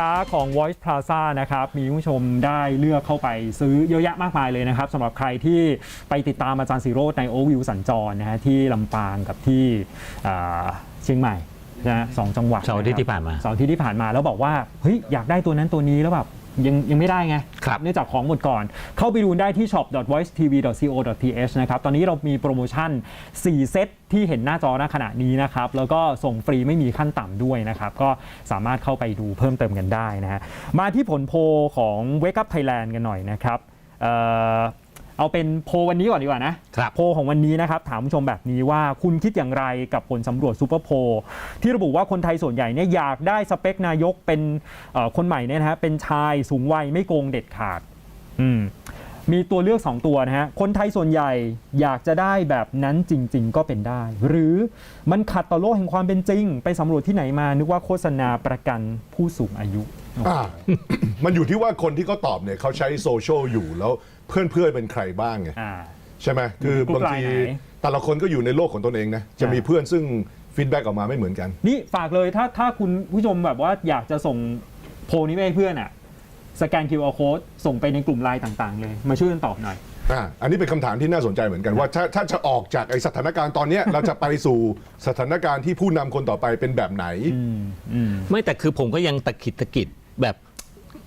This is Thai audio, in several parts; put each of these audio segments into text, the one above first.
สินค้าของ Voice Plaza นะครับ มีผู้ชมได้เลือกเข้าไปซื้อเยอะแยะมากมายเลยนะครับสำหรับใครที่ไปติดตามอาจารย์สีโรดในโอวิวสัญจรนะฮะที่ลำปางกับที่อ่าเชียงใหม่นะฮะสองจังหวัดเสาร์อาทิตย์ที่ผ่านมาเสาร์อาทิตย์ที่ผ่านมาแล้วบอกว่าเฮ้ยอยากได้ตัวนั้นตัวนี้แล้วแบบ ยังยังไม่ได้ไงครับเนื่องจากของหมดก่อน เข้าไปดูได้ที่ shop.voicetv.co.th นะครับ ตอนนี้เรามีโปรโมชั่น 4 เซตที่เห็นหน้าจอณขณะนี้นะครับ แล้วก็ส่งฟรีไม่มีขั้นต่ำด้วยนะครับ ก็สามารถเข้าไปดูเพิ่มเติมกันได้นะฮะมาที่ผลโพลของ Wake Up Thailand กันหน่อยนะครับ เอ่อเอาเป็นโพลวันนี้ก่อนดีกว่านะครับโพลของวันนี้นะครับถามผู้ชมแบบนี้ว่าคุณคิดอย่างไรกับผลสำรวจซูเปอร์โพลที่ระบุว่าคนไทยส่วนใหญ่เนี่ยอยากได้สเปคนายกเป็นเอ่อคนใหม่เนี่ยนะฮะเป็นชายสูงวัยไม่โกงเด็ดขาด อืมมีตัวเลือก 2 ตัวนะฮะ คนไทยส่วนใหญ่อยากจะได้แบบนั้นจริง ๆ ก็เป็นได้ หรือมันขัดต่อโลกแห่งความเป็นจริง ไปสำรวจที่ไหนมา นึกว่าโฆษณาประกันผู้สูงอายุอ่ามันอยู่ที่ว่าคนที่เขาตอบเนี่ยเขาใช้โซเชียลอยู่แล้ว เพื่อนๆเป็นใครบ้างไงอ่า ใช่ไหมคือบางทีกลุ่มไลน์ไหน แต่ละคนก็อยู่ในโลกของตนเองนะจะอ่ามีมีเพื่อนซึ่งฟีดแบ็กออกมาไม่เหมือนกัน นี่ฝากเลยถ้าถ้าคุณผู้ชมแบบว่าอยากจะส่งโพลนี้ไปให้เพื่อนอะสแกน QR code ส่งไปในกลุ่มไลน์ต่าง ๆ เลย มาช่วยกันตอบหน่อย อ่าอันนี้เป็นคำถามที่น่าสนใจเหมือนกันว่าถ้าถ้าจะออกจากไอสถานการณ์ตอนเนี้ย เราจะไปสู่สถานการณ์ที่ผู้นำคนต่อไปเป็นแบบไหนอืมอืมไม่แต่คือผมก็ยังตะขิดตะกิดแบบ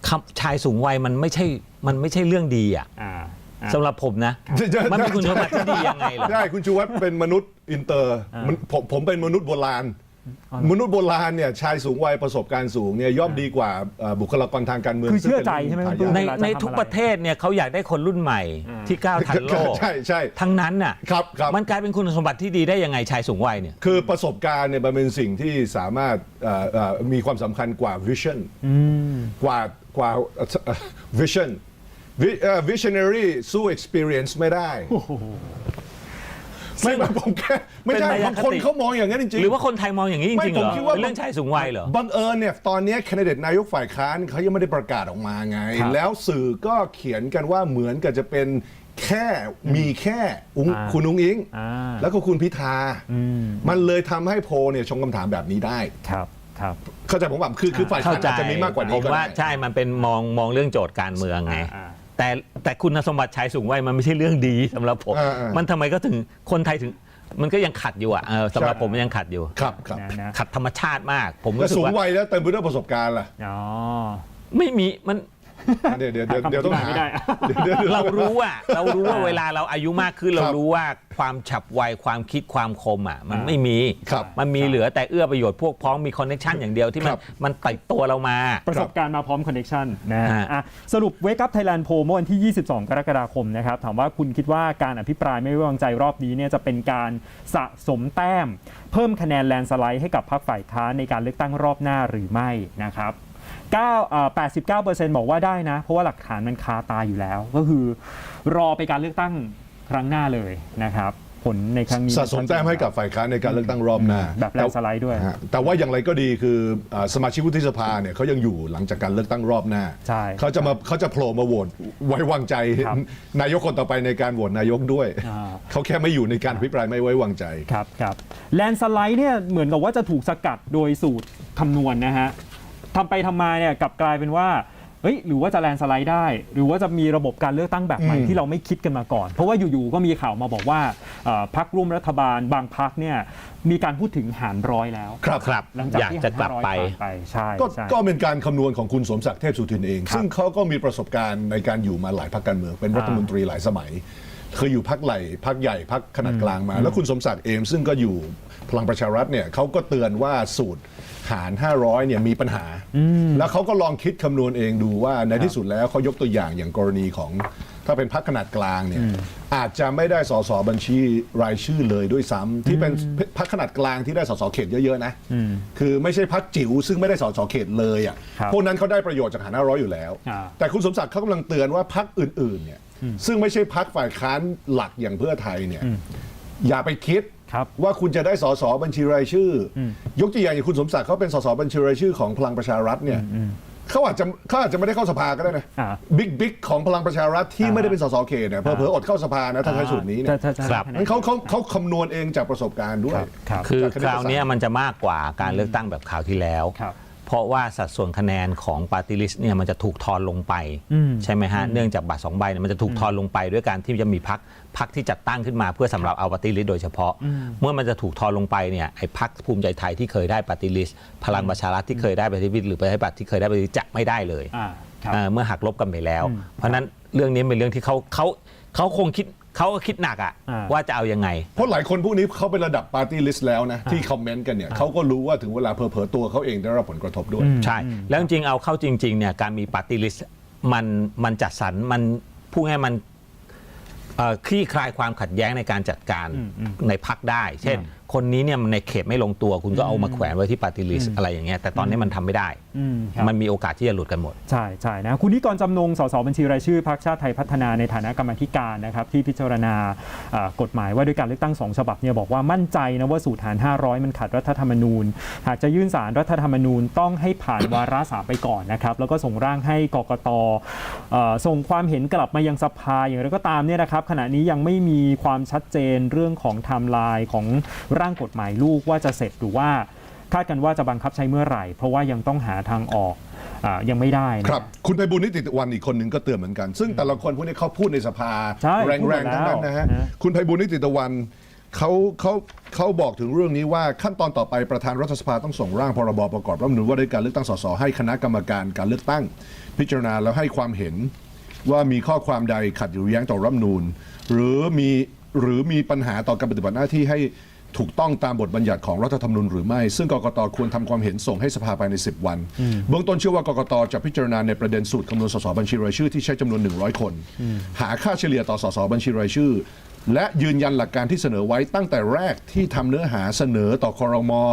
คำชายสูงวัยมันไม่ใช่มันไม่ใช่เรื่องดีอะอ่าอ่า สำหรับผมนะ มันเป็นคุณสมบัติที่ดียังไงล่ะใช่คุณชูวัฒน์เป็นมนุษย์อินเตอร์มันผมผมเป็นมนุษย์โบราณ มนุษย์โบราณเนี่ยชายสูงวัยประสบการณ์สูงเนี่ยย่อมดีกว่าเอ่อบุคลากรทางการเมืองคือเชื่อซึ่งป็นใจใช่ไหมหายากคุณในเวลาจะในทำทุกอะไรประเทศเนี่ยเขาอยากได้คนรุ่นใหม่อ่าที่ก้าวทันโลก ใช่ใช่ ทั้งนั้นน่ะ ครับครับ มันกลายเป็นคุณสมบัติที่ดีได้ยังไงชายสูงวัยเนี่ย คือประสบการณ์เนี่ยมันเป็นสิ่งที่สามารถเอ่อเอ่อมีความสำคัญกว่า vision อืมกว่ากว่าเอ่อ vision Vi- เอ่อ visionary สู้ experience ไม่ได้ไม่ไม่ผมแค่ไม่ใช่เป็นมายาบางคติคนเขามองอย่างนั้นจริงหรือว่าคนไทยมองอย่างนี้จไม่ริงๆเหรผมอคิดว่า เป็นเรื่องชายสูงวัยเหรอ บังเอิญเนี่ยตอนนี้แคนดิเดตนายกฝ่ายค้านเขายังไม่ได้ประกาศออกมาไง ครับแล้วสื่อก็เขียนกันว่าเหมือนกับจะเป็นแค่มีแค่อุ้งอ่าคุณอุ้งอิง อ่า แล้วก็คุณพิธาอืมมันเลยทำให้โพลเนี่ยชงคำถามแบบนี้ได้ ครับครับ เข้าใจผมว่าคือคือฝ่ายเข้าค้านใจอาจจะมีมากกว่าผนี้มก็ว่าได้ ใช่มันเป็นมองมองเรื่องโจทย์การเมืองไง อ่า แต่แต่คุณสมบัติชายสูงวัยมันไม่ใช่เรื่องดีสำหรับผม อ่าอ่ามั มันทำไมก็ถึงคนไทยถึง มันก็ยังขัดอยู่อะเออสำหรับใช่ผมมันยังขัดอยู่ ครับครับนะนะขัดธรรมชาติมาก ผมแล้วรู้สึกสูงว่าวัยแล้วเต็มไปด้วยประสบการณ์ล่ะ อ๋อ ไม่มีมัน เดี๋ยวเดี๋ยวเดี๋ยวหาคำเดี๋ยวต้องอธิบายหาไม่ได้เดี๋ยวเดี๋ยวเดี๋ยวเรารู้อะเรารู้ว่าเวลาเราอายุมากขึ้นครัเราบรู้ว่าความฉับไวความคิดความคมอะมันอ่าไม่มีครับมันมีเหลือแต่เอื้อประโยชน์พวกพ้องมีคอนเนคชันอย่างเดียวที่มันครับมันติดตัวเรามา ประสบการณ์มาพร้อมคอนเน c t ชันนะฮะอะสรุป Wake Up Thailand Poll เมื่อวันที่ 22 กรกฎาคมนะครับถามว่าคุณคิดว่าการอภิปรายไม่ไว้วางใจรอบนี้เนี่ยจะเป็นการสะสมแต้ม เพิ่มคะแนนแลนสไลด์ให้กับพรรคฝ่ายค้านในการเลือกตั้งรอบหน้าหรือไม่นะครับ 9เอ่อ89%บอกว่าได้นะ เพราะว่าหลักฐานมันคาตาอยู่แล้ว ก็คือรอไปการเลือกตั้งครั้งหน้าเลยนะครับ ผลในครั้งนี้สะสมแต้มให้กับฝ่ายค้านในการเลือกตั้งรอบหน้าแบบแลนสไลด์ด้วย ฮะแต่ว่าอย่างไรก็ดีคืออ่าสมาชิกวุฒิสภาเนี่ยเขายังอยู่หลังจากการเลือกตั้งรอบหน้าใช่เขาจะมาเขาจะโผล่มาโหวตไว้วางใจครับนายกคนต่อไปในการโหวตนายกด้วย อ่า เขาแค่ไม่อยู่ในการอภิปรายไม่ไว้วางใจ ครับครับแลนสไลด์เนี่ยเหมือนกับว่าจะถูกสกัดโดยสูตรคำนวณนะฮะ ทำไปทำมาเนี่ยกลับกลายเป็นว่าเฮ้ยหรือว่าจะแลนสไลด์ได้ หรือว่าจะมีระบบการเลือกตั้งแบบใหม่อืมที่เราไม่คิดกันมาก่อน เพราะว่าอยู่ๆก็มีข่าวมาบอกว่าเอ่อพักร่วมรัฐบาลบางพักเนี่ยมีการพูดถึงหารร้อยแล้ว ครับครับ หลังจากอยากที่จะหารกลับห้าร้อยไปผ่านไปใช่ก็ใช่ก็เป็นการคำนวณของคุณสมศักดิ์เทพสุทินเองครับซึ่งเขาก็มีประสบการณ์ในการอยู่มาหลายพรรคการเมือง เป็นอ่ารัฐมนตรีหลายสมัย เคยอยู่พรรคใหญ่พรรคใหญ่พรรคขนาดกลางมา แล้วคุณสมศักดิ์เองซึ่งก็อยู่พลังประชารัฐเนี่ยเขาก็เตือนว่าสูตร หาร 500เนี่ยมีปัญหา แล้วเขาก็ลองคิดคำนวณเองดูว่าในที่สุดแล้วเขายกตัวอย่างอย่างกรณีของถ้าเป็นพรรคขนาดกลางเนี่ยอาจจะไม่ได้สสบัญชีรายชื่อเลยด้วยซ้ำที่เป็นพรรคขนาดกลางที่ได้สสเขตเยอะๆนะคือไม่ใช่พรรคจิ๋วซึ่งไม่ได้สสเขตเลยอะครับพวกนั้นเขาได้ประโยชน์จากหารห้าร้อยอยู่แล้วอ่าแต่คุณสมศักดิ์เขากำลังเตือนว่าพรรคอื่นๆเนี่ยซึ่งไม่ใช่พรรคฝ่ายค้านหลักอย่างเพื่อไทยเนี่ยอย่าไปคิด ครับว่าคุณจะได้สสบัญชีรายชื่ออยกตัวอย่างอย่างคุณสมศักดิ์เขาเป็นสสบัญชีรายชื่อของพลังประชารัฐเนี่ยเขาอาจจะเขาอาจจะไม่ได้เข้าสภาก็ได้นะอ่าบิ๊กบิ๊กของพลังประชารัฐที่ไม่ได้เป็นสสเขตเนี่ยเผลอๆอดเข้าสภานะถ้าใช้สูตรนี้เนี่ยจะจะจะครับให้ะแนนงั้นเขาเขาเขาคำนวณเองจากประสบการณ์ด้วยครับครับคือจากคณิตคราวเนี้ยศาสตร์มันจะมากกว่าการเลือกตั้งแบบคราวที่แล้วครับเพราะว่าสัดส่วนคะแนนของปาร์ตี้ลิสต์เนี่ยมันจะถูกทอนลงไปอืมใช่ไหมฮะ เนื่องจากบัตรสองใบเนี่ยมันจะถูกทอนลงไปด้วยการที่จะมีพัก พักที่จัดตั้งขึ้นมาเพื่อสำหรับเอาปาร์ตี้ลิสต์โดยเฉพาะ เมื่อมันจะถูกทอนลงไปเนี่ยไอ้พักภูมิใจไทยที่เคยได้ปาร์ตี้ลิสต์พลังประชารัฐที่เคยได้ปาร์ตี้ลิสต์หรือประชาธิปัตย์ที่เคยได้ปาร์ตี้ลิสต์จะไม่ได้เลยอ่าครับเอ่อเมื่อหักลบกันไปแล้วอืมเพราะฉะนั้นเรื่องนี้เป็นเรื่องที่เขาเขาเขาคงคิดเขาก็คิดหนักอะอ่าว่าจะเอายังไง เพราะหลายคนพวกนี้เขาเป็นระดับปาร์ตี้ลิสต์แล้วนะ ที่คอมเมนต์กันเนี่ยเขาก็รู้ว่าถึงเวลาเพอเพอๆตัวเขาเองได้รับผลกระทบด้วย ใช่ แล้วจริงๆเอาเข้าจริงๆเนี่ยการมีปาร์ตี้ลิสต์มันมันจัดสรรมันพูดง่ายๆมันเอ่อ คลี่คลายความขัดแย้งในการจัดการในพักได้ เช่น คนนี้เนี่ยมันในเขตไม่ลงตัว คุณก็เอามาแขวนไว้ที่ปาร์ตี้ลิสต์อะไรอย่างเงี้ยแต่ตอนนี้มันทำไม่ได้อืมครับมันมีโอกาสที่จะหลุดกันหมด ใช่ใช่นะคุณนิกรจำนงสสบัญชีรายชื่อพรรคชาติไทยพัฒนาในฐานะกรรมาธิการนะครับที่พิจารณาเอ่อกฎหมายว่าด้วยการเลือกตั้งสองฉบับเนี่ยบอกว่ามั่นใจนะว่าสูตรหาร500 มันขัดรัฐธรรมนูญ หากจะยื่นสารรัฐธรรมนูญต้องให้ผ่านวาระสามไปก่อนนะครับแล้วก็ส่งร่างให้กกตเอ่อส่งความเห็นกลับมายังสภาอย่างไรก็ตามเนี่ยนะครับขณะนี้ยังไม่มีความชัดเจนเรื่องของไทม์ไลน์ของร่างกฎหมายลูกว่าจะเสร็จหรือว่าคาดกันว่าจะบังคับใช้เมื่อไหร่ เพราะว่ายังต้องหาทางออกอายังไม่ได้นะครับ คุณไพบุญนิติวันอีกคนหนึ่งก็เตือนเหมือนกัน ซึ่งแต่ละคนพวกนี้เขาพูดในสภาใช่แพูดรหมงดๆทั้งนั้นนะฮะแล้วนะคุณไพบุญนิติตะวันเขาเขาเขาบอกถึงเรื่องนี้ว่าขั้นตอนต่อไปประธานรัฐสภาต้องส่งร่างพรบประกอบรัฐธรรมนูญว่าด้วยการเลือกตั้งสสให้คณะกรรมการการเลือกตั้ง พิจารณาแล้วให้ความเห็นว่ามีข้อความใดขัดหรือแย้งต่อรัฐธรรมนูญ หรือมีหรือมีปัญหาต่อการปฏิบัติหน้าที่ให้ ถูกต้องตามบทบัญญัติของรัฐธรรมนูญหรือไม่ ซึ่งกกตควรทำความเห็นส่งให้สภาภายใน 10 วัน เบื้องต้นเชื่อว่ากกตจะพิจารณาในประเด็นสูตรคำนวณสสบัญชีรายชื่อที่ใช้จำนวน 100 คน หาค่าเฉลี่ยต่อสสบัญชีรายชื่อ และยืนยันหลักการที่เสนอไว้ตั้งแต่แรกที่ทำเนื้อหาเสนอต่อคอรมอ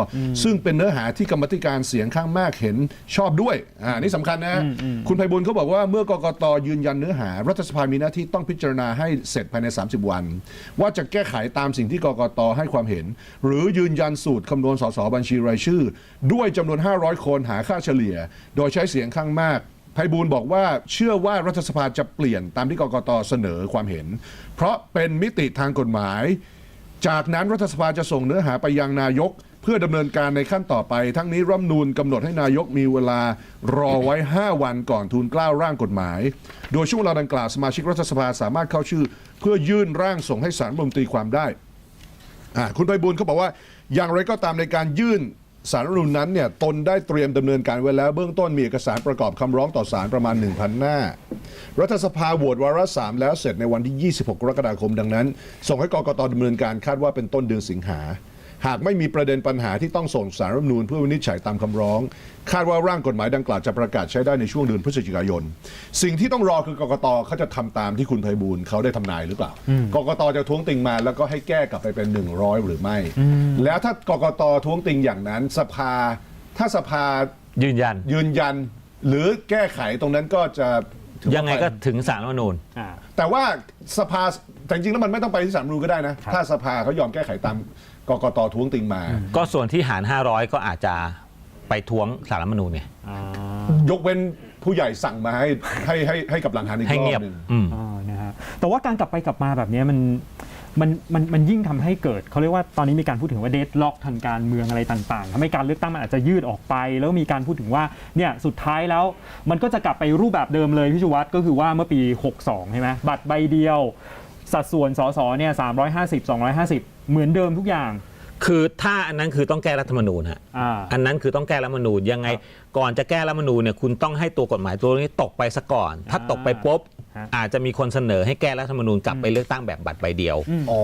ซึ่งเป็นเนื้อหาที่กรรมธิการเสียงข้างมากเห็นชอบด้วยอ่านี่สำคัญนะคุณไพบุญเขาบอกว่าเมื่อกกตยืนยันเนื้อหา รัฐสภามีหน้าที่ต้องพิจารณาให้เสร็จภายใน 30 วัน ว่าจะแก้ไขตามสิ่งที่กกตให้ความเห็น หรือยืนยันสูตรคำนวณสสบัญชีรายชื่อ ด้วยจำนวน 500 คนหาค่าเฉลี่ย โดยใช้เสียงข้างมาก ไพบูลย์บอกว่าเชื่อว่ารัฐสภาจะเปลี่ยนตามที่กกตเสนอความเห็น เพราะเป็นมิติทางกฎหมาย จากนั้นรัฐสภาจะส่งเนื้อหาไปยังนายก เพื่อดำเนินการในขั้นต่อไป ทั้งนี้รัฐธรรมนูญกำหนดให้นายกมีเวลารอไว้ 5 วันก่อนทูลเกล้าร่างกฎหมาย โดยช่วงเวลาดังกล่าวสมาชิกรัฐสภาสามารถเข้าชื่อ เพื่อยื่นร่างส่งให้สารรัฐธรรมนูญตีความได้ อ่าคุณไพบูลย์เขาบอกว่าอย่างไรก็ตามในการยื่น สารรัฐธรรมนูญนั้นเนี่ยตนได้เตรียมดำเนินการไว้แล้ว เบื้องต้นมีเอกสารประกอบคำร้องต่อศาลประมาณ 1,000 หน้า รัฐสภาโหวตวาระสามแล้วเสร็จในวันที่ 26 กรกฎาคมดังนั้น ส่งให้กกตดำเนินการคาดว่าเป็นต้นเดือนสิงหา หากไม่มีประเด็นปัญหาที่ต้องส่งสารรัฐธรรมนูญเพื่อวินิจฉัยตามคำร้อง คาดว่าร่างกฎหมายดังกล่าวจะประกาศใช้ได้ในช่วงเดือนพฤศจิกายน สิ่งที่ต้องรอคือกกตเขาจะทำตามที่คุณไพบูลย์เขาได้ทำนายหรือเปล่า กกตจะท้วงติงมาแล้วก็ให้แก้กลับไปเป็น 100 หรือไม่ แล้วถ้ากกตท้วงติงอย่างนั้นสภา ถ้าสภายืนยัน ยืนยัน หรือแก้ไขตรงนั้นก็จะถือว่ายังไงก็ถึงสารรัฐธรรมนูญ อ่า แต่ว่าสภาแต่จริงๆแล้วมันไม่ต้องไปที่สารรัฐธรรมนูญก็ได้นะ ถ้าสภาเขายอมแก้ไขตาม กกตท้วงติงมา ก็ส่วนที่หาร 500 ก็อาจจะไปท้วงสารรัฐธรรมนูญเนี่ยยกเว้นผู้ใหญ่สั่งมาให้ให้ให้ให้กับหลังหันอีกให้รอเงียบบหนึ่ง อืม อ่านะฮะแต่ว่าการกลับไปกลับมาแบบเนี้ยมันมันมันมันยิ่งทำให้เกิดเขาเรียกว่าตอนนี้มีการพูดถึงว่าเดดล็อกทางการเมืองอะไรต่างๆทำให้การเลือกตั้งมันอาจจะยืดออกไป แล้วมีการพูดถึงว่าเนี่ยสุดท้ายแล้วมันก็จะกลับไปรูปแบบเดิมเลยพี่ชูวัตรก็คือว่าเมื่อปี 62 ใช่ไหมบัตรใบเดียว สัดส่วนสสเนี่ย350 250เหมือนเดิมทุกอย่าง คือถ้าอันนั้นคือต้องแก้รัฐธรรมนูญฮะอ่า อันนั้นคือต้องแก้รัฐธรรมนูญยังไง ก่อนจะแก้รัฐธรรมนูญเนี่ยคุณต้องให้ตัวกฎหมายตัวนี้ตกไปซะก่อน ถ้าตกไปปุ๊บฮะ อาจจะมีคนเสนอให้แก้รัฐธรรมนูญกลับไปเลือกตั้งแบบบัตรใบเดียว อ๋อ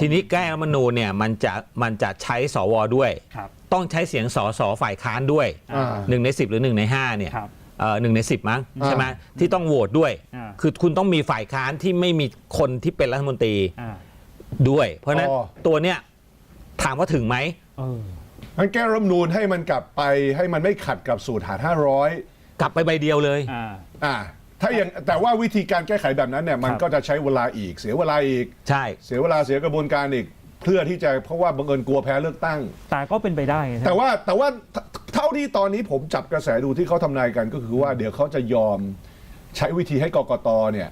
ทีนี้แก้รัฐธรรมนูญเนี่ยมันจะมันจะใช้สวด้วย ครับ ต้องใช้เสียงสสฝ่ายค้านด้วยอ่า หนึ่งใน10หรือ1ใน5เนี่ย ครับ เอ่อหนึ่งใน10มั้งใช่ไหมที่ต้องโหวตด้วย อ่า คือคุณต้องมีฝ่ายค้านที่ไม่มีคนที่เป็นรัฐมนตรีอ่าด้วย เพราะฉะนั้นอ๋อ ตัวเนี้ยถามว่าถึงไหม เออ งั้นแก้รัฐธรรมนูญให้มันกลับไปให้มันไม่ขัดกับสูตรหาร500กลับไปใบเดียวเลย อ่า อ่าถ้าอย่างแต่ว่าวิธีการแก้ไขแบบนั้นเนี่ยมันครับ ก็จะใช้เวลาอีก เสียเวลาอีก ใช่ เสียเวลาเสียกระบวนการอีก เพื่อที่จะเพราะว่าบังเอิญกลัวแพ้เลือกตั้ง แต่ก็เป็นไปได้ไงแต่ว่าแต่ว่าเท่าเท่าที่ตอนนี้ผมจับกระแสดูที่เขาทำนายกันก็คือว่าเดี๋ยวเขาจะยอมใช้วิธีให้กกตเนี่ย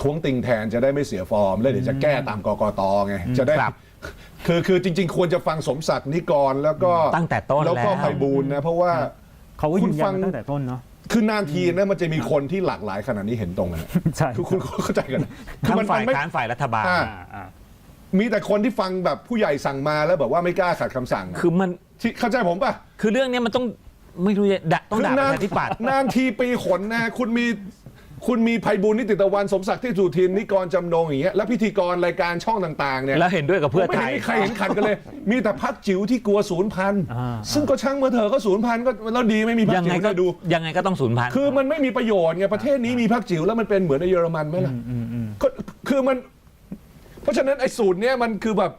ท้วงติงแทนจะได้ไม่เสียฟอร์ม แล้วเดี๋ยวจะแก้ตามกกตไงจะได้ครับคือคือจริง ๆ ควรจะฟังสมศักดิ์นิกรแล้วก็ตั้งแต่ต้นแล้วก็แล้ว ไพบูลย์นะเพราะว่า เขาก็ยืนยัคุณฟันงมาตั้งแต่ต้นเนาะ คือนานทีนะมันจะมีคนที่หลากหลายขนาดนี้เห็นตรงกันนะใช่ คือคุณเข้าใจกันนะคือทั้งมันฝ่ายไม่ ค้านฝ่ายรัฐบาลอ่า อ่าอ่า มีแต่คนที่ฟังแบบผู้ใหญ่สั่งมาแล้วแบบว่าไม่กล้าขัดคำสั่งอะคือมันที่เข้าใจผมป่ะ คือเรื่องเนี้ยมันต้องไม่รู้จะด่าต้องด่าประชาธิปัตย์นานทีปีขนนะคุณมีคุณมีภัยบุญนิติตะวันสมศักดิ์ที่สุทินนิกรจำนงอย่างเงี้ยแล้วพิธีกรรายการช่องต่างๆเนี่ยแล้วเห็นด้วยกับเพื่อไม่ไทเห็นยมีใครเห็นขัดกันเลย มีแต่พักจิ๋วที่กลัวศูนย์พันอ่า ซึ่งก็ช่างเมื่อเถอะก็ศูนย์พันก็แล้วดีไม่มีพักยังไงจิ๋วก็ได้ดู ยังไงก็ต้องสูญพันธุ์ คือมันไม่มีประโยชน์ไงประเทศนี้มีพักจิ๋วแล้วมันเป็นเหมือนในเยอรมันไหมล่ะอืมอืมก็คือมัน เพราะฉะนั้นไอ้สูตรเนี้ยมันคือแบบ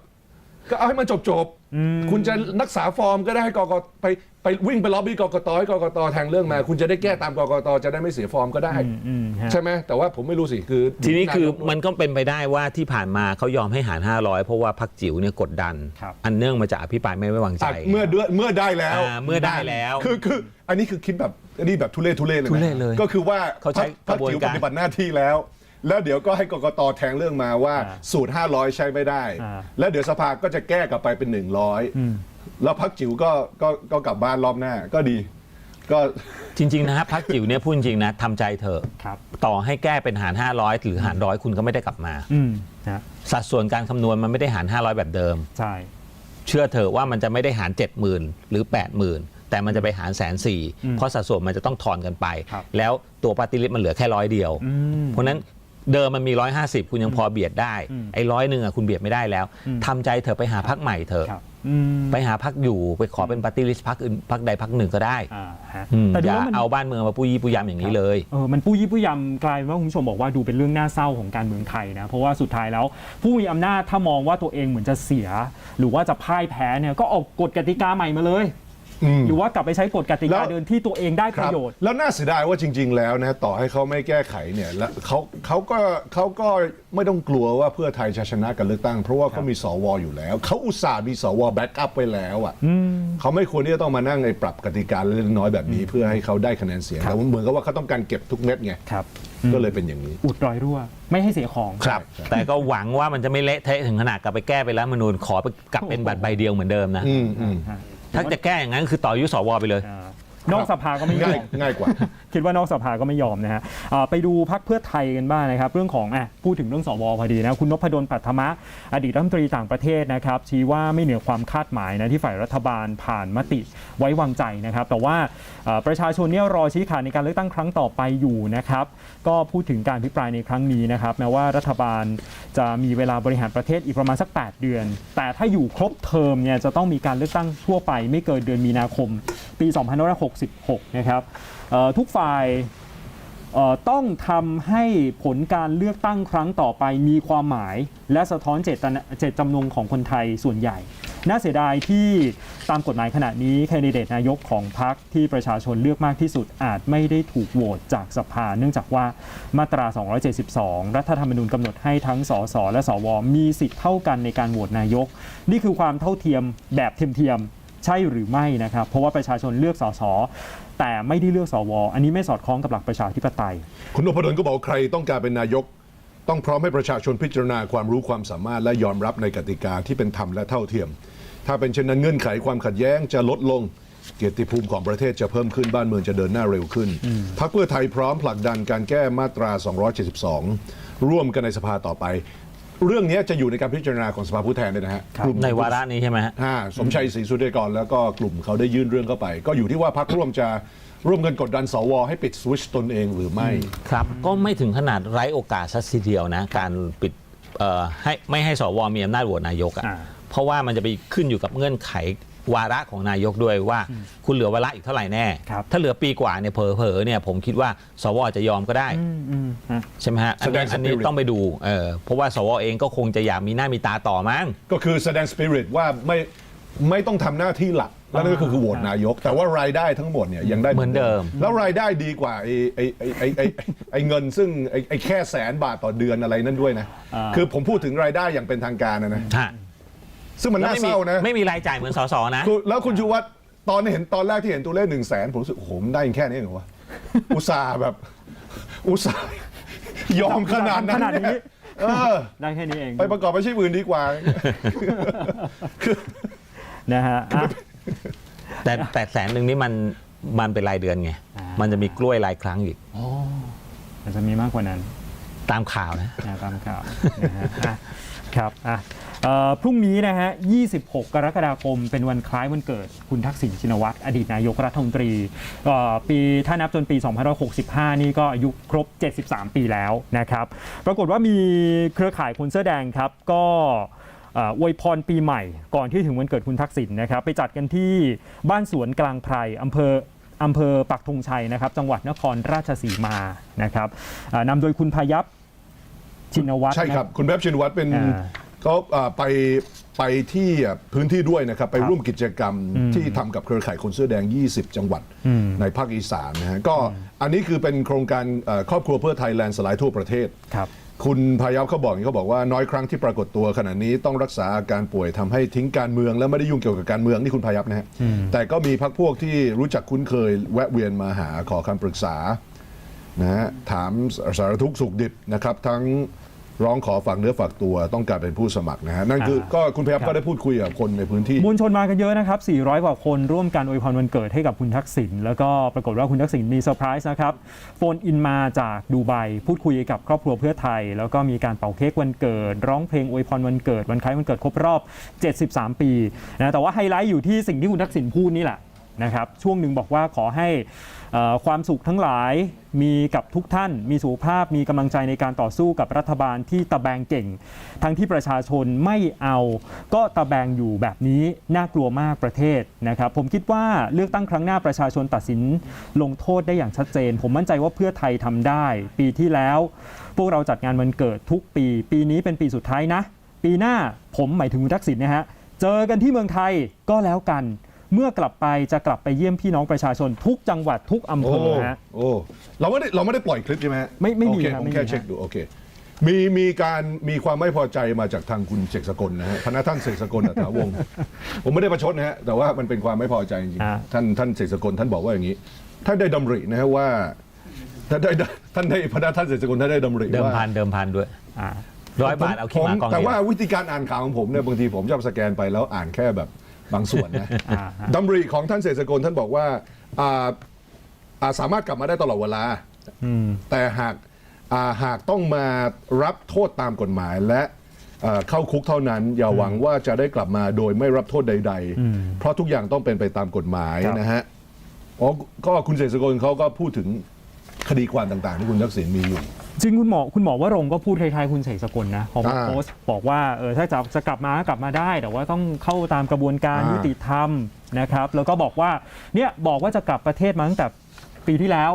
ก็เอาให้มันจบจบๆอืมคุณจะรักษาฟอร์มก็ได้ให้กกตไปไปวิ่งไปล็อบบี้กกตให้กกตแทงเรื่องมา คุณจะได้แก้ตามกกตจะได้ไม่เสียฟอร์มก็ได้อืมอืมฮะใช่ไหมแต่ว่าผมไม่รู้สิคือ ทีนี้คือมันนายกก็เป็นไปได้ว่าที่ผ่านมาเขายอมให้หาร 500 เพราะว่าพักจิ๋วเนี่ยกดดันครับอันเนื่องมาจากอภิปรายไม่ไว้วางใจอะเมื่อเดือนเมื่อได้แล้วอ่าเมื่อได้แล้ว คือคืออันนี้คือคิดแบบอันนี้แบบทุเรศทุเรศเลยนะทุเรศเลย ก็คือว่าเขาใช้พรรคกระบวนจิ๋วการปฏิบัติหน้าที่แล้ว แล้วเดี๋ยวก็ให้กกตแทงเรื่องมาว่าอ่าสูตร 500 ใช้ไม่ได้ อ่า แล้วเดี๋ยวสภาก็จะแก้กลับไปเป็นอืม100 แล้วพักจิ๋วก็ก็ก็กลับบ้านรอบหน้าก็ดี ก็จริง ๆ นะฮะพักจิ๋วเนี่ยพูดจริงนะทำใจเถอะ ครับ ต่อให้แก้เป็นหาร 500 หรือหารร้อยคุณก็ไม่ได้กลับมา อืมฮะสัดส่วนการคำนวณมันไม่ได้หาร 500 แบบเดิม ใช่ เชื่อเถอะว่ามันจะไม่ได้หาร 70,000 หรือ 80,000 แต่มันจะไปหารแสนสี่เพราะสัดส่วนมันจะต้องทอนกันไป ครับแล้วตัวปฏิริษมันเหลือแค่ร้อยเดียว อืม เพราะฉะนั้น เดิมมันมี 150 คุณยังพอเบียดได้อืมไอ้ร้อยหนึ่งอะคุณเบียดไม่ได้แล้วอืมทำใจเถอะไปหาพักใหม่เถอะครับอืมไปหาพักอยู่ไปขอเป็นปฏิริษพักอื่นพักใดพักหนึ่งก็ได้อ่าฮะอืมแต่ดูอย่าว่ามันเอาบ้านเมืองมาปุยยี่ปุยยำอย่างนี้เลยเออมันปู้ยี่ปู้ยำกลายเป็นว่าคุณผู้ชมบอกว่าดูเป็นเรื่องน่าเศร้าของการเมืองไทยนะเพราะว่าสุดท้ายแล้ว ผู้มีอำนาจถ้ามองว่าตัวเองเหมือนจะเสีย หรือว่าจะพ่ายแพ้เนี่ยก็ออกกฎกติกาใหม่มาเลยอืม หรือว่ากลับไปใช้กฎกติแล้กาว เดินที่ตัวเองได้คปรับระโยชน์ แล้วน่าเสียดายว่าจริง ๆ แล้วนะต่อให้เขาไม่แก้ไขเนี่ยแล้วเขาเขาก็เขาก็ไม่ต้องกลัวว่าเพื่อไทยจะชนะการเลือกตั้ง เพราะว่าเขามีสวอยู่แล้ว เขาอุตส่าห์มีสวแบ็กอัพไว้แล้วอะเขาไม่ควรที่จะต้องมานั่งไอ้ปรับกติกาเล็กน้อยแบบนี้ เพื่อให้เขาได้คะแนนเสียงครับแต่เหมือนกับว่าเขาต้องการเก็บทุกเม็ดไงครับ ก็เลยเป็นอย่างนี้ อุดรอยรั่ว ไม่ให้เสียของ ครับ แต่ก็หวังว่ามันจะไม่เละเทะถึงขนาดกลับไปแก้ไปแล้วมนูญขอไปกลับเป็นบัตรใบเดียวเหมือนเดิมนะ อืมอืมฮะ ถ้าจะแก้อย่างนั้นคือต่ออายุสวไปเลย นอกสภาก็ไม่ยง่ายอมง่ายกว่า คิดว่านอกสภาก็ไม่ยอมนะฮะอ่าไปดูพักเพื่อไทยกันบ้างนะครับ เรื่องของอะพูดถึงเรื่องสวพอดีนะคุณนพดลปัทมะ อดีตรัฐมนตรีต่างประเทศนะครับ ชี้ว่าไม่เหนือความคาดหมายนะที่ฝ่ายรัฐบาลผ่านมติไว้วางใจนะครับ แต่ว่าเอ่อประชาชนเนี่ยรอชี้ขาดในการเลือกตั้งครั้งต่อไปอยู่นะครับ ก็พูดถึงการพิปรายในครั้งนี้นะครับแม้ว่ารัฐบาลจะมีเวลาบริหารประเทศอีกประมาณสัก 8 เดือน แต่ถ้าอยู่ครบเทอมเนี่ยจะต้องมีการเลือกตั้งทั่วไป ไม่เกินเดือนมีนาคม ปี2566 นะครับทุกฝ่ายต้องทำให้ผลการเลือกตั้งครั้งต่อไปมีความหมาย และสะท้อนเจตนาเจตจำนงของคนไทยส่วนใหญ่ น่าเสียดายที่ตามกฎหมายขณะนี้แคนดิเดตนายกของพรรคที่ประชาชนเลือกมากที่สุดอาจไม่ได้ถูกโหวตจากสภา เนื่องจากว่ามาตรา 272 รัฐธรรมนูญกำหนดให้ทั้งสสและสวมีสิทธิ์เท่ากันในการโหวตนายก นี่คือความเท่าเทียมแบบเทียมๆ ใช่หรือไม่นะครับ เพราะว่าประชาชนเลือกสสแต่ไม่ได้เลือกสวอันนี้ไม่สอดคล้องกับหลักประชาธิปไตย คุณนพดลก็บอกว่าใครต้องการเป็นนายก ต้องพร้อมให้ประชาชนพิจารณาความรู้ความสามารถและยอมรับในกติกาที่เป็นธรรมและเท่าเทียม ถ้าเป็นเช่นนั้นเงื่อนไขความขัดแย้งจะลดลงเกียรติภูมิของประเทศจะเพิ่มขึ้นบ้านเมืองจะเดินหน้าเร็วขึ้นพรรคเพื่อไทยพร้อมผลักดันการแก้มาตรา 272 ร่วมกันในสภาต่อไป เรื่องนี้จะอยู่ในการพิจารณาของสภาผู้แทนด้วยนะฮะครับกลุ่มในวาระนี้ใช่ไหมฮะอ่าสมชัยศรีสุดเดกรแล้วก็กลุ่มเขาได้ยื่นเรื่องเข้าไป ก็อยู่ที่ว่าพรรคร่วมจะร่วมกันกดดันสวให้ปิดสวิตชตนเองหรือไม่ครับ ก็ไม่ถึงขนาดไร้โอกาสสักทีเดียวนะ การปิดเอ่อให้ไม่ให้สวมีอำนาจโหวตนายกอ่าอะ่ะเพราะว่ามันจะไปขึ้นอยู่กับเงื่อนไข วาระของนายกด้วยว่าคุณเหลือวาระอีกเท่าไหร่แน่ ครับ ถ้าเหลือปีกว่าเนี่ยเผลอๆเนี่ยผมคิดว่าสวจะยอมก็ได้ อืมอืมฮะใช่ไหมฮะอันแสดนี้งอันนี้ spirit ต้องไปดูเออเพราะว่าสวเองก็คงจะอยากมีหน้ามีตาต่อมั้ง ก็คือแสดงสปิริตว่าไม่ไม่ต้องทำหน้าที่หลัก แล้วนั่นก็คือคือโหวตนายก แต่ว่ารายได้ทั้งหมดเนี่ยยังได้เหมือนเดิม แล้วรายได้ดีกว่าไอ้ไอ้ไอ้ไอ้ไอ้ไอ้ไอ้เงินซึ่งไอ้ไอ้แค่แสนบาทต่อเดือนอะไรนั่นด้วยนะอ่าคือผมพูดถึงรายได้อย่างเป็นทางการนะนะ ฮะ ซึ่งมันแล้วน่าไม่เศมีร้านะไม่มีรายจ่ายเหมือนสสนะ คือแล้วคุณชูวัฒน์ตอนเห็นตอนแรกที่เห็นตัวเลขหนึ่งแสนผมรู้สึกโอ้โหมันได้แค่นี้เหรอวะ อุตส่าห์แบบ อุตส่าห์ ยอมขนาดนั้นขนาดนี้เยเออ ได้แค่นี้เองไปประกอบอาชีพอื่นดีกว่านะฮะอะ แต่แต่แสนหนึ่งนี่มันมันเป็นรายเดือนไง อ่ามั มันจะมีกล้วยรายครั้งอีกอ๋อมันจะมีมากกว่านั้นตามข่าวนะ นะตามข่าวนะฮะอะครับอะเอ่อ พรุ่งนี้นะฮะ 26 กรกฎาคม เป็นวันคล้ายวันเกิด คุณทักษิณชินวัตร อดีตนายกรัฐมนตรีเอ่อปีถ้านับจนปี 2565 นี่ก็อายุครบ 73 ปีแล้วนะครับ ปรากฏว่ามีเครือข่ายคนเสื้อแดงครับ ก็เอ่ออวยพรปีใหม่ ก่อนที่ถึงวันเกิดคุณทักษิณนะครับ ไปจัดกันที่บ้านสวนกลางไพรอำเภออำเภอปักธงชัยนะครับ จังหวัดนครราชสีมานะครับอ่านำโดยคุณพายัพชินวัตรใช่ครับนะคุณแป๊บชินวัตรเป็น อ่าก็อ่าไปไปที่พื้นที่ด้วยนะครับ ไปครับร่วมกิจกรรมที่ทำกับเครือข่ายคนเสื้อแดง 20 จังหวัดอืมในภาคอีสานนะฮะก็อันนี้คือเป็นโครงการเอ่อครอบครัวเพื่อไทยแลนด์สลายทั่วประเทศ ครับ คุณพายัพเขาบอกอย่างนี้เขาบอกว่าน้อยครั้งที่ปรากฏตัวขณะนี้ต้องรักษาอาการป่วยทำให้ทิ้งการเมือง และไม่ได้ยุ่งเกี่ยวกับการเมืองนี่คุณพายัพนะฮะแต่ก็มีพักพวกที่รู้จักคุ้นเคยแวะเวียนมาหาขอคำปรึกษา นะฮะถามสารทุกข์สุขดิบนะครับ ทั้ง ร้องขอฝากเนื้อฝากตัวต้องการเป็นผู้สมัครนะฮะนั่นคืออ่าก็คุณพายัพครับก็ได้พูดคุยกับคนในพื้นที่มวลชนมากันเยอะนะครับ 400 กว่าคนร่วมกันอวยพรวันเกิดให้กับคุณทักษิณแล้วก็ปรากฏว่าคุณทักษิณมีเซอร์ไพรส์นะครับโฟนอินมาจากดูไบพูดคุยกับครอบครัวเพื่อไทย แล้วก็มีการเป่าเค้กวันเกิด ร้องเพลงอวยพรวันเกิดวันคล้ายวันเกิดครบรอบ 73 ปีนะแต่ว่าไฮไลท์อยู่ที่สิ่งที่คุณทักษิณพูดนี่แหละ นะครับช่วงหนึ่งบอกว่าขอให้ความสุขทั้งหลายมีกับทุกท่าน มีสุขภาพมีกำลังใจในการต่อสู้กับรัฐบาลที่ตะแบงเก่ง ทั้งที่ประชาชนไม่เอาก็ตะแบงอยู่แบบนี้น่ากลัวมากประเทศนะครับ ผมคิดว่าเลือกตั้งครั้งหน้าประชาชนตัดสินลงโทษได้อย่างชัดเจน ผมมั่นใจว่าเพื่อไทยทำได้ ปีที่แล้ว พวกเราจัดงานวันเกิดทุกปี ปีนี้เป็นปีสุดท้ายนะ ปีหน้าผมหมายถึงคุณทักษิณนะฮะเจอกันที่เมืองไทยก็แล้วกัน เมื่อกลับไปจะกลับไปเยี่ยมพี่น้องประชาชนทุกจังหวัดทุกอำเภโอ้อฮะ โอ้เราไม่ได้เราไม่ได้ปล่อยคลิปใช่ไหมฮะไม่ไม่มีโอเคครับผมไม่มีแค่ฮะเช็คดูโอเคมีมีการมีความไม่พอใจมาจากทางคุณเสกสกลนะฮะพนักท่านเสกสกลอัฐาวงศ์ ผมไม่ได้ประชดนะฮะแต่ว่ามันเป็นความไม่พอใจจริงอ่า ๆท่านท่านเสกสกลท่านบอกว่าอย่างนี้ท่านได้ดำรินะฮะว่าท่านได้ท่านได้พนักท่านเสกสกลท่านได้ดำริเดิมว่า พันเดิมพันด้วยอ่า ร้อยบาทเอาขี้หมากองแต่เดียวว่าวิธีการอ่านข่าวของผมเนี่ยบางทีผมชอบสแกนไปแล้วอ่านแค่แบบ บางส่วนนะอ่าฮะ ดำริของท่านเศรษฐกลท่านบอกว่าอ่าอ่าสามารถกลับมาได้ตลอดเวลา อืม แต่หากอ่าหากต้องมารับโทษตามกฎหมายและอ่าเข้าคุกเท่านั้น อย่าหวังว่าจะได้กลับมาโดยไม่รับโทษใดๆเพราะทุกอย่างต้องเป็นไปตามกฎหมายครับ นะฮะอ๋อก็คุณเศรษฐกลเขาก็พูดถึงคดีความต่างๆ ที่คุณทักษิณมีอยู่ จริงคุณหมอคุณหมอวรงค์ก็พูดคล้ายๆคุณเสกสกลนะพอมาอ่าโพสต์บอกว่าเออถ้าจะจะกลับมาก็กลับมาได้ แต่ว่าต้องเข้าตามกระบวนการอ่ายุ ยุติธรรมนะครับแล้วก็บอกว่าเนี่ยบอกว่าจะกลับประเทศมาตั้งแต่ปีที่แล้ว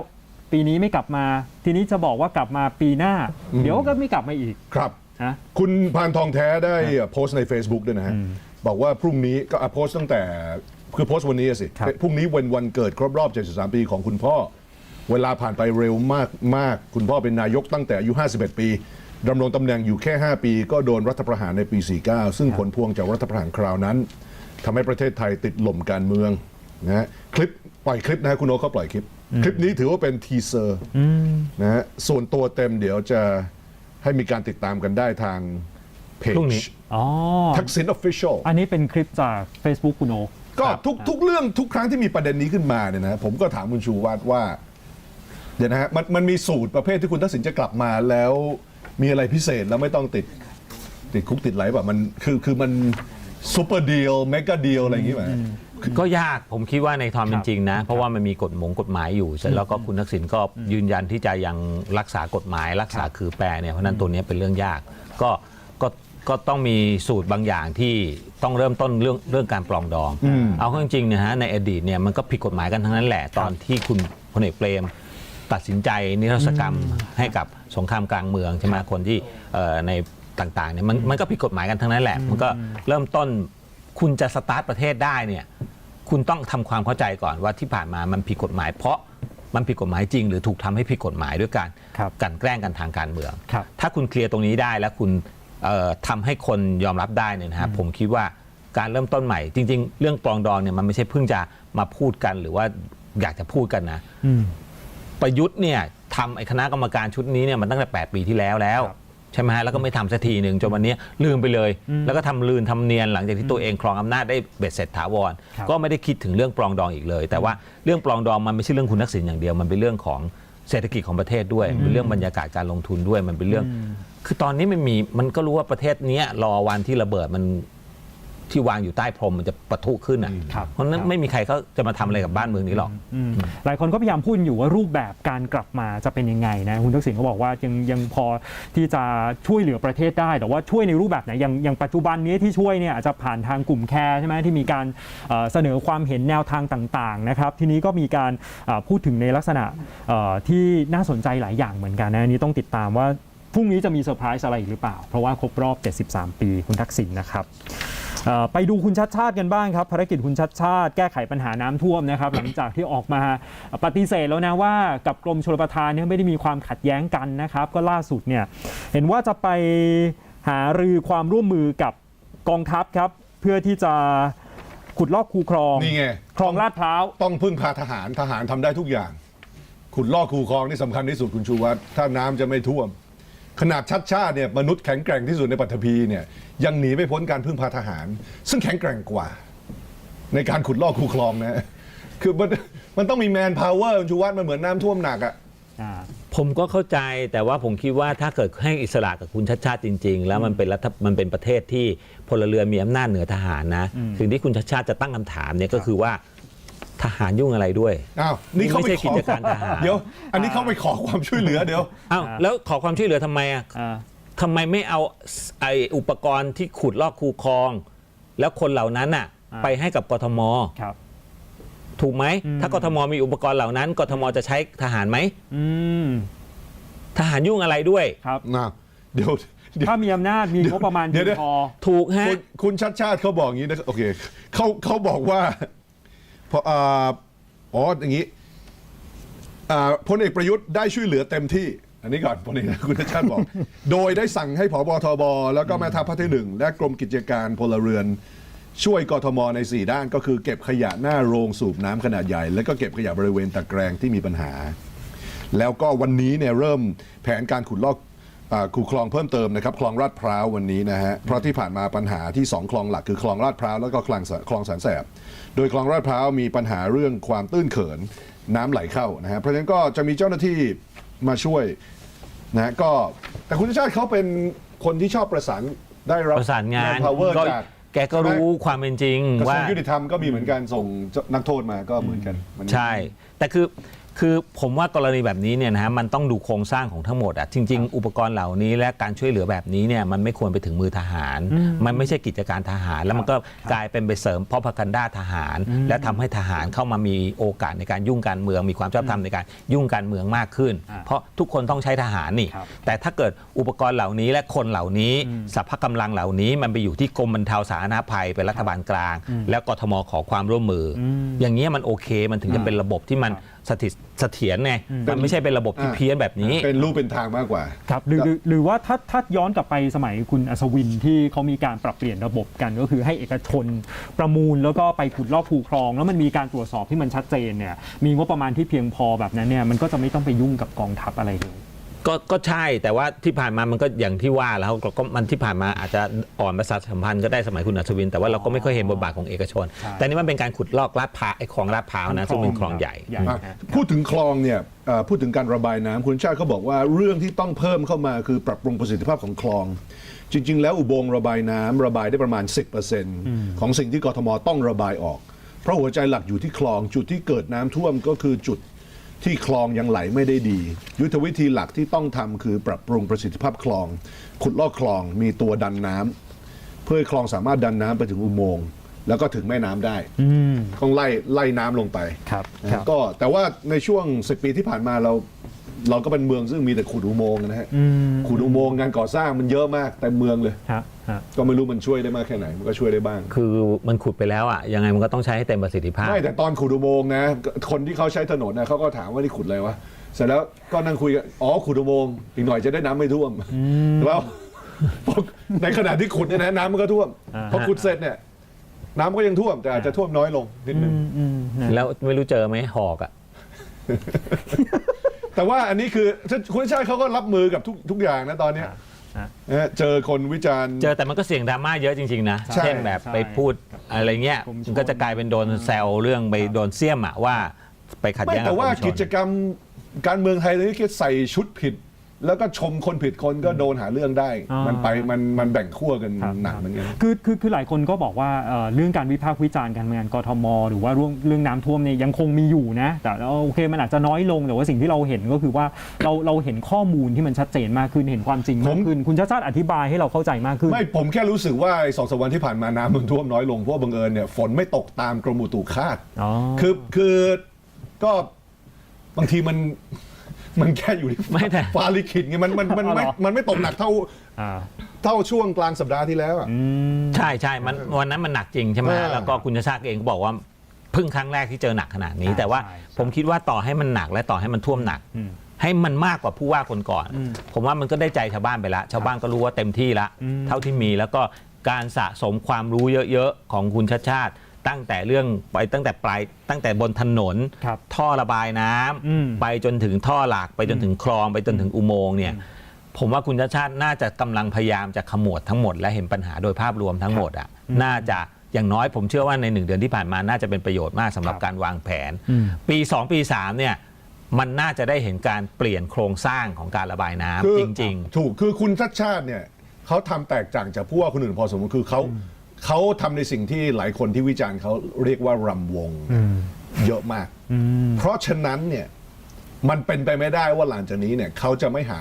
ปีนี้ไม่กลับมา ทีนี้จะบอกว่ากลับมาปีหน้า เดี๋ยวก็ไม่กลับมาอีกครับ นะ คุณพานทองแท้ได้โพสต์ใน Facebook ด้วยนะฮะ บอกว่าพรุ่งนี้ก็อะโพสต์ตั้งแต่คือโพสต์วันนี้อะสิ ครับ พรุ่งนี้วันวันเกิดครบรอบ 73 ปีของคุณพ่อ เวลาผ่านไปเร็วมากมากคุณพ่อเป็นนายกตั้งแต่อายุ 51 ปีดำรงตำแหน่งอยู่แค่ 5 ปี ก็โดนรัฐประหารในปี 49 ซึ่งผลพวงจากรัฐประหารคราวนั้นทำให้ประเทศไทยติดหล่มการเมืองนะฮะคลิปปล่อยคลิปนะฮะคุณโอ๊ตเขาปล่อยคลิป คลิปนี้ถือว่าเป็นทีเซอร์นะฮะส่วนตัวเต็มเดี๋ยวจะให้มีการติดตามกันได้ทางเพจพรุ่งนี้อ๋อทักษิณออฟฟิเชียลอันนี้เป็นคลิปจาก Facebook คุณโอคก็ครับทุกทุกเรื่องทุกครั้งที่มีประเด็นนี้ขึ้นมาเนี่ยนะผมก็ถามคุณชูวัตรว่า เดี๋ยวนะฮะมันมันมีสูตรประเภทที่คุณทักษิณจะกลับมาแล้วมีอะไรพิเศษแล้วไม่ต้องติดติดคุกติดไหลแบบมันคือคือมันซูเปอร์ดีลเมกะดีลอะไรอย่างงี้ไหม ก็ยากผมคิดว่าในความเป็นจริงนะ เพราะว่ามันมีกฎหมงกฎหมายอยู่เสร็จแล้วก็คุณทักษิณก็ยืนยันที่จะยังรักษากฎหมาย รักษาคือแปรเนี่ยเพราะฉะนั้นตัวเนี้ยเป็นเรื่องยาก ก็ก็ก็ต้องมีสูตรบางอย่างที่ต้องเริ่มต้นเรื่องเรื่องการปลองดอง เอาเข้าจริงๆนะฮะในอดีตเนี่ยมันก็ผิดกฎหมายกันทั้งนั้นแหละตอนที่คุณพลเอกเปรม ตัดสินใจนิรศกรรมให้กับสงครามกลางเมืองใช่ไหมคนที่เอ่อในต่างๆเนี่ยมันมันก็ผิดกฎหมายกันทั้งนั้นแหละ มันก็เริ่มต้นคุณจะสตาร์ทประเทศได้เนี่ยคุณต้องทำความเข้าใจก่อนว่าที่ผ่านมามันผิดกฎหมาย เพราะมันผิดกฎหมายจริง หรือถูกทำให้ผิดกฎหมายด้วยการครับกลั่นแกล้งกันทางการเมืองครับถ้าคุณเคลียร์ตรงนี้ได้แล้วคุณเอ่อทำให้คนยอมรับได้เนี่ยนะครับผมคิดว่าการเริ่มต้นใหม่ จริง ๆ เรื่องปลองดองเนี่ยมันไม่ใช่เพิ่งจะมาพูดกันหรือว่าอยากจะพูดกันนะอืม ประยุทธ์เนี่ยทำไอ้คณะกรรมการชุดนี้เนี่ยมันตั้งแต่ 8 ปีที่แล้วแล้วครับใช่ไหมฮะแล้วก็ไม่ทำสักทีหนึ่งจนวันนี้ลืมไปเลย แล้วก็ทำลืนทำเนียนหลังจากที่ตัวเองครองอำนาจได้เบ็ดเสร็จถาวร ครับ ก็ไม่ได้คิดถึงเรื่องปลองดองอีกเลย แต่ว่าเรื่องปลองดองมันไม่ใช่เรื่องคุณทักษิณอย่างเดียว มันเป็นเรื่องของเศรษฐกิจของประเทศด้วยมันเป็นเรื่องบรรยากาศการลงทุนด้วยมันเป็นเรื่อง คือตอนนี้มันมีมันก็รู้ว่าประเทศเนี้ยรอวันที่ระเบิดมัน ที่วางอยู่ใต้พรมมันจะปะทุขึ้นอะครับ เพราะฉะนั้นไม่มีใครเขาจะมาทำอะไรกับบ้านเมืองนี้หรอก อืมหลายคนก็พยายามพูดอยู่ว่ารูปแบบการกลับมาจะเป็นยังไงนะคุณทักษิณเขาบอกว่ายังยังพอที่จะช่วยเหลือประเทศได้ แต่ว่าช่วยในรูปแบบไหนอย่างอย่างปัจจุบันนี้ที่ช่วยเนี่ยอาจจะผ่านทางกลุ่มแคร์ใช่ไหมที่มีการเอ่อเสนอความเห็นแนวทางต่างๆนะครับทีนี้ก็มีการเอ่อพูดถึงในลักษณะเอ่อที่น่าสนใจหลายอย่างเหมือนกันนะอันนี้ต้องติดตามว่าพรุ่งนี้จะมีเซอร์ไพรส์อะไรอีกหรือเปล่า เพราะว่าครบรอบ 73 ปีคุณทักษิณนะครับเอ่อ ไปดูคุณชัดชาติกันบ้างครับภารกิจคุณชัดชาติแก้ไขปัญหาน้ำท่วมนะครับ หลังจากที่ออกมาปฏิเสธแล้วนะว่ากับกรมชลประทานเนี่ยไม่ได้มีความขัดแย้งกันนะครับ ก็ล่าสุดเนี่ยเห็นว่าจะไปหารือความร่วมมือกับกองทัพครับ เพื่อที่จะขุดลอกคูคลองนี่ไงคลองลาดพร้าวต้องพึ่งพาทหารทหารทำได้ทุกอย่าง ขุดลอกคูคลองนี่สำคัญที่สุดคุณชูวัตรถ้าน้ำจะไม่ท่วม ขนาดชัดชาติเนี่ยมนุษย์แข็งแกร่งที่สุดในปัตภีเนี่ยยังหนีไม่พ้นการพึ่งพาทหาร ซึ่งแข็งแกร่งกว่า ในการขุดลอกคูคลองนะคือมันมันต้องมีแมนพาวเวอร์คุณชูวัตรมันเหมือนน้ำท่วมหนักอะอ่าผมก็เข้าใจแต่ว่าผมคิดว่าถ้าเกิดให้อิสระกับคุณชัดชาติจริง ๆ แล้วมันเป็นรัฐมันเป็นประเทศที่พลเรือนมีอำนาจเหนือทหารนะสิ่งที่คุณชัดชาติจะตั้งคำถามเนี่ยก็คือว่า ทหารยุ่งอะไรด้วยอ้าวนี่เขาไม่ไปใช่ขกิอจการทหารเดี๋ยว อันนี้เขาไปขอความช่วยเหลือเดี๋ยว อ้าวแล้วขอความช่วยเหลือทำไมอะอ่า ทำไมไม่เอาไออุปกรณ์ที่ขุดลอกคูคลอง แล้วคนเหล่านั้นอะอ่า ไปให้กับกทม ครับ ถูกไหม อืม ถ้ากทมมีอุปกรณ์เหล่านั้นกทมจะใช้ทหารไหม อืมทหารยุ่งอะไรด้วย ครับ นะเดี๋ยวเดี๋ยว ถ้ามีอำนาจมีงบประมาณเดี๋เพียยวงเดี๋ยว พอ ถูกฮะ คุณคุณชัดชาติเขาบอกอย่างนี้นะโอเคเขาเขาบอกว่า พออ่าอ๋ออย่างนี้อ่าพลเอกประยุทธ์ได้ช่วยเหลือเต็มที่ อันนี้ก่อนพลเอกคุณชาติบอก โดยได้สั่งให้ผบทบ แล้วก็แม่ทัพภาคที่หนึ่งและกรมกิจการพลเรือน ช่วยกทมใน 4 ด้านก็คือเก็บขยะหน้าโรงสูบน้ำขนาดใหญ่ แล้วก็เก็บขยะบริเวณตะแกรงที่มีปัญหา แล้วก็วันนี้เนี่ยเริ่มแผนการขุดลอก คูคลองเพิ่มเติมนะครับคลองลาดพร้าววันนี้นะฮะเพราะที่ผ่านมาปัญหาที่ 2 คลองหลักคือคลองลาดพร้าวแล้วก็คลองแสคลองแสนแสบ โดยคลองลาดพร้าวมีปัญหาเรื่องความตื้นเขินน้ำไหลเข้านะฮะเพราะฉะนั้นก็จะมีเจ้าหน้าที่มาช่วยนะฮะก็แต่คุณชาติชาติเขาเป็นคนที่ชอบประสานได้รับประสานงานพาวเวอร์ก็จากแกก็รู้ความเป็นจริงกระทรว่าวงยุติธรรมก็มีเหมือนกันส่งนักโทษมาก็เหมือนกันวันนี้ใช่ แต่คือ คือผมว่ากรณีแบบนี้เนี่ยนะฮะมันต้องดูโครงสร้างของทั้งหมดอะจริง ๆ อุปกรณ์เหล่านี้และการช่วยเหลือแบบนี้เนี่ยมันไม่ควรไปถึงมือทหาร มันไม่ใช่กิจการทหาร แล้วมันก็กลายเป็นไปเสริมพ่อพักันด้าทหาร และทำให้ทหารเข้ามามีโอกาสในการยุ่งการเมือง มีความชอบธรรมในการยุ่งการเมืองมากขึ้นอ่าเพราะทุกคนต้องใช้ทหารนี่ ครับ แต่ถ้าเกิดอุปกรณ์เหล่านี้และคนเหล่านี้สภาพกำลังเหล่านี้มันไปอยู่ที่กรมบรรเทาสาธารณภัยเป็นรัฐบาลกลาง แล้วกทมขอความร่วมมืออมอย่างเงี้ยมันโอเคมันถึงจะเป็นระบบที่มันสถิตเสถียรไงมันไม่ใช่เป็นระบบที่อ่าเพี้ยนแบบนี้ เป็นรูปเป็นทางมากกว่า ครับหรือหรือหรือว่าถ้าถ้าย้อนกลับไปสมัยคุณอัศวินที่เขามีการปรับเปลี่ยนระบบกันก็คือให้เอกชนประมูลแล้วก็ไปขุดลอกคูคลอง แล้วมันมีการตรวจสอบที่มันชัดเจนเนี่ยมีงบประมาณที่เพียงพอแบบนั้นเนี่ยมันก็จะไม่ต้องไปยุ่งกับกองทัพอะไรเลย ก็ก็ใช่แต่ว่าที่ผ่านมามันก็อย่างที่ว่าแล้วก็ก็มันที่ผ่านมาอาจจะอ่อนประสาทสัมพันธ์ก็ได้สมัยคุณอัศวิน แต่ว่าเราก็ไม่ค่อยเห็นบทบาทของเอกชนใช่แต่นี่มันเป็นการขุดลอกลาดพร้าวไอ้คลองลาดพร้าวนะซึ่งเป็นคลองใหญ่ใหญ่อะฮะพูดถึงคลองเนี่ยเอ่อพูดถึงการระบายน้ำคุณชาติเขาบอกว่าเรื่องที่ต้องเพิ่มเข้ามาคือปรับปรุงประสิทธิภาพของคลอง จริง ๆ แล้วอุโมงค์ระบายน้ำระบายได้ประมาณ 10%ของสิ่งที่กทมต้องระบายออก เพราะหัวใจหลักอยู่ที่คลองจุดที่เกิดน้ำท่วมก็คือจุด ที่คลองยังไหลไม่ได้ดี ยุทธวิธีหลักที่ต้องทำคือปรับปรุงประสิทธิภาพคลอง ขุดลอกคลองมีตัวดันน้ำเพื่อให้คลองสามารถดันน้ำไปถึงอุโมงค์แล้วก็ถึงแม่น้ำได้ อืม ต้องไล่ไล่น้ำลงไปครับนะคฮะรับ ก็แต่ว่าในช่วงสิปีที่ผ่านมาเรา เราก็เป็นเมืองซึ่งมีแต่ขุดอุโมงค์นะฮะอืมขุดอุโมงค์งานก่อสร้างมันเยอะมากแต่เมืองเลย ฮะฮะ ก็ไม่รู้มันช่วยได้มากแค่ไหนมันก็ช่วยได้บ้าง คือมันขุดไปแล้วอะยังไงมันก็ต้องใช้ให้เต็มประสิทธิภาพ ไม่แต่ตอนขุดอุโมงค์นะ คนที่เขาใช้ถนนนะเขาก็ถามว่านี่ขุดอะไรวะเสร็จแล้วก็นั่งคุยกันอ๋อขุดอุโมงค์อีกหน่อยจะได้น้ำไม่ท่วมแล้วในขณะที่ขุดเนี่ยนะน้ำมันก็ท่วมอ่าพอขุดเสร็จเนี่ยน้ำก็ยังท่วมแต่อาจจะท่วมน้อยลงนิดนึงอืมอืมนะแล้วไม่รู้เจอไหมหอกอะแต่ว่าอันนี้คือคุณชาติเขาก็รับมือกับทุกทุกอย่างนะตอนเนี้ยอะ เอ่อเจอคนวิจารณ์ เจอแต่มันก็เสี่ยงดราม่าเยอะจริงๆนะ ใช่เช่นแบบใช่ไปพูดอะไรเงี้ยกรมชนมันก็จะกลายเป็นโดนแซวเรื่องไปโดนเสี่ยมอะว่า ไปขัดไม่แย้งกัแต่บว่ากรมชนกิจกรรมการเมืองไทยเลยที่ใส่ชุดผิด แล้วก็ชมคนผิดคนก็โดนหาเรื่องได้ อ่ามั มันไปมันมันแบ่งขั้วกันครับหนักเหมือนกัน คือคือคือหลายคนก็บอกว่าเอ่อเรื่องการวิพากษ์วิจารณ์การทำงานกทม หรือว่าเรื่องเรื่องน้ำท่วมเนี่ยยังคงมีอยู่นะ แต่โอเคมันอาจจะน้อยลงแต่ว่าสิ่งที่เราเห็นก็คือว่าเราเราเห็นข้อมูลที่มันชัดเจนมากขึ้นเห็นความจริงมากขึ้นคุณชาติชาติอธิบายให้เราเข้าใจมากขึ้น ไม่ผมแค่รู้สึกว่าไอ้สองสามวันที่ผ่านมาน้ำมันท่วมน้อยลง เพราะว่าบังเอิญเนี่ยฝนไม่ตกตามกรมอุตุคาด อ๋อ คือคือก็บางทีมัน มันแค่อยู่ที่ไม่แต่ฟ้าลิขิตไงมันมันมันไม่อ๋อเหรอ มันไม่ตกหนักเท่าอ่า เท่าช่วงกลางสัปดาห์ที่แล้วอะอืมใช่ใช่มันวันนั้นมันหนักจริงใช่ไหมเออ แล้วก็คุณชาติชาติเองก็บอกว่าเพิ่งครั้งแรกที่เจอหนักขนาดนี้ ใช่แต่ว่าใช่ใช่ผมคิดว่าต่อให้มันหนักและต่อให้มันท่วมหนัก อืมให้มันมากกว่าผู้ว่าคนก่อนอืมผมว่ามันก็ได้ใจชาวบ้านไปแล้วชาวบ้านก็รู้ว่าเต็มที่ละอืมเท่าที่มีแล้วก็การสะสมความรู้เยอะๆของคุณชาติชาติ ตั้งแต่เรื่องไปตั้งแต่ปลายตั้งแต่บนถนน ครับท่อระบายน้ำอืม ไปจนถึงท่อหลัก ไปจนถึงคลอง ไปจนถึงอุโมงค์เนี่ยผมว่าคุณชาติชาติน่าจะกำลังพยายามจะขมวดทั้งหมด และเห็นปัญหาโดยภาพรวมทั้งหมดอะน่าจะอย่างน้อยผมเชื่อว่าในหนึ่งเดือนที่ผ่านมาน่าจะเป็นประโยชน์มากสำหรับครับ การวางแผนอืมปี 2 ปี 3เนี่ยมันน่าจะได้เห็นการเปลี่ยนโครงสร้างของการระบายน้ำคือจริงถูกคือคุณชัดชาติเนี่ยเขาทำแตกต่างจากผู้ว่าคนอื่นพอสมควรคือเขา เขาทำในสิ่งที่หลายคนที่วิจารณ์เขาเรียกว่ารำวงอืมเยอะมากอืมเพราะฉะนั้นเนี่ยมันเป็นไปไม่ได้ว่าหลังจากนี้เนี่ยเขาจะไม่หา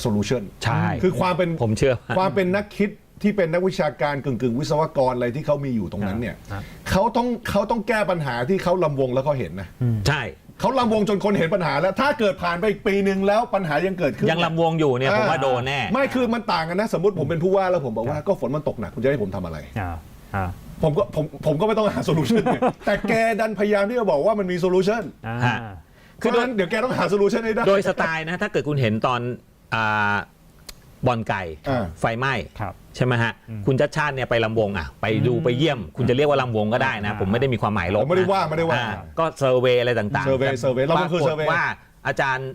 โซลูชันใช่คือความเป็นผมเชื่อว่าความเป็นนักคิดที่เป็นนักวิชาการกึ่งกึ่งๆวิศวกรอะไรที่เขามีอยู่ตรงนั้นเนี่ยครับ เขาต้องเขาต้องแก้ปัญหาที่เขาลำวงแล้วเขาเห็นนะๆใช่ เขาลำวงจนคนเห็นปัญหาแล้ว ถ้าเกิดผ่านไปอีกปีหนึ่งแล้วปัญหายังเกิดขึ้นยังลำวงอยู่เนี่ยผมว่าโดนแน่ไม่คือมันต่างกันนะ สมมติผมเป็นผู้ว่าแล้วผมบอกว่าก็ฝนมันตกหนักคุณจะให้ผมทำอะไรอ่าอ่าผมก็ผมผมก็ไม่ต้องหาโซลูชันแต่แกดันพยายามที่จะบอกว่ามันมีโซลูชันอ่าฮะคือนั้นเดี๋ยวแกต้องหาโซลูชันให้ได้โดยสไตล์นะถ้าเกิดคุณเห็นตอนอา บอลไก่อ่า ไฟไหม้ ครับ ใช่ไหมฮะ คุณชัดชาติเนี่ยไปลำวงอะไปดูไปเยี่ยม คุณจะเรียกว่าลำวงก็ได้นะอ่าผมไม่ได้มีความหมายลบผมไม่ได้นะว่าไม่ได้ว่าอ่ก็เซอร์เวย์อะไรต่างๆ survey แต่ survey ลำวงคือปรากฏ survey ว่าอาจารย์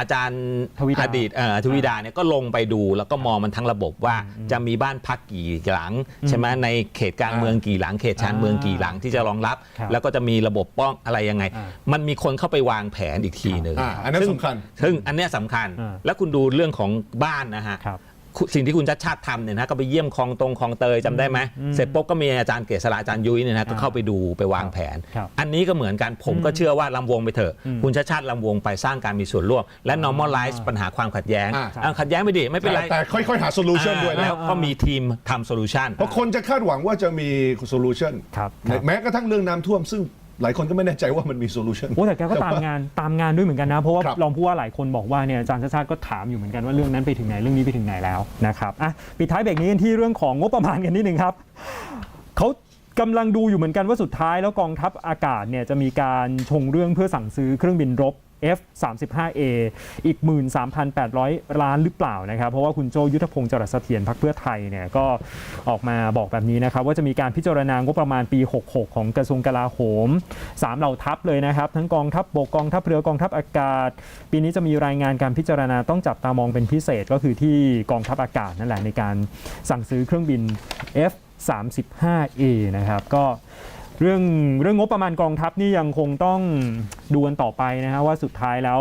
อาจารย์ทวีดา อดีตเอ่อทวีดาเนี่ยก็ลงไปดูแล้วก็มองมันทั้งระบบว่าจะมีบ้านพักกี่หลังใช่ไหมในเขตกลางเมืองกี่หลัง เขตชานเมืองกี่หลังที่จะรองรับ ครับแล้วก็จะมีระบบป้องอะไรยังไง อ่ามันมีคนเข้าไปวางแผนอีกทีหนึ่งอ่าอันนั้นซึ่งสำคัญ ซึ่งอันเนี้ยสำคัญ อ่า แล้วคุณดูเรื่องของบ้านนะฮะ ครับคุณ สิ่งที่คุณชัดชาติทำเนี่ยนะก็ไปเยี่ยมคลองตรงคลองเตยจำได้ไหมเสร็จปุ๊บก็มีอาจารย์เกษราอาจารย์ยุ้ยเนี่ยนะก็เข้าไปดูไปวางแผน ครับอันนี้ก็เหมือนกันผมก็เชื่อว่าลำวงไปเถอะอืมคุณชัดชาติลำวงไปสร้างการมีส่วนร่วม และ normalize ปัญหาความขัดแย้งอ่า อะขัดแย้งไม่ดีไม่เป็นไรแต่ค่อยๆ หาโซลูชันด้วยแล้นะวก็มีทีมทำโซลูชัน เพราะคนจะคาดหวังว่าจะมีโซลูชันครับครับแม้กระทั่งเรื่องน้ำท่วมซึ่ง หลายคนก็ไม่แน่ใจว่ามันมีโซลูชัน โอ้แต่แกก็ตามงานตามงานด้วยเหมือนกันนะ เพราะว่าครับ รองผู้ว่าหลายคนบอกว่าเนี่ยอาจารย์ชาติชาติก็ถามอยู่เหมือนกันว่าเรื่องนั้นไปถึงไหนเรื่องนี้ไปถึงไหนแล้วนะครับอะปิดท้ายเบรกนี้กันที่เรื่องของงบประมาณกันนิดนึงครับเขากำลังดูอยู่เหมือนกันว่าสุดท้ายแล้วกองทัพอากาศเนี่ยจะมีการชงเรื่องเพื่อสั่งซื้อเครื่องบินรบ F35A อีก 13,800 ล้านหรือเปล่านะครับ เพราะว่าคุณโจยุทธพงศ์จรัสเถียรพรรคเพื่อไทยเนี่ยก็ออกมาบอกแบบนี้นะครับ ว่าจะมีการพิจารณางบประมาณปี 66 ของกระทรวงกลาโหม 3 เหล่าทัพเลยนะครับ ทั้งกองทัพบกกองทัพเรือกองทัพอากาศ ปีนี้จะมีรายงานการพิจารณาต้องจับตามองเป็นพิเศษก็คือที่กองทัพอากาศนั่นแหละในการสั่งซื้อเครื่องบิน F35A นะครับก็ เรื่องเรื่องงบประมาณกองทัพนี่ยังคงต้องดูกันต่อไปนะฮะว่าสุดท้ายแล้ว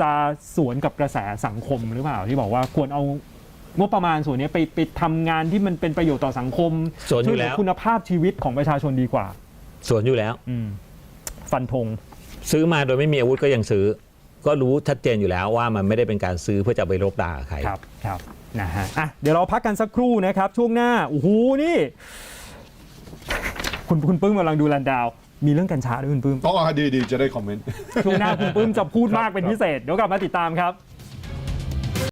จะสวนกับกระแสสังคมหรือเปล่าที่บอกว่าควรเอางบประมาณส่วนนี้ไปไปทำงานที่มันเป็นประโยชน์ต่อสังคมสวนอยู่ช่วยเหลืแล้วคุณภาพชีวิตของประชาชนดีกว่า ส่วนอยู่แล้ว อืม ฟันธงซื้อมาโดยไม่มีอาวุธก็ยังซื้อ ก็รู้ชัดเจนอยู่แล้วว่ามันไม่ได้เป็นการซื้อเพื่อจะไปรบด่ากับใคร ครับครับนะฮะอะเดี๋ยวเราพักกันสักครู่นะครับ ช่วงหน้าโอ้โหนี่ คุณคุณปึ้มกำลังดูแลนดาว มีเรื่องกัญชาด้วยคุณปึ้มต้องเอาดีๆจะได้คอมเมนต์ ช่วงหน้าคุณปึ้มจะพูดมากเป็นพิเศษ เดี๋ยวกลับมาติดตามครับ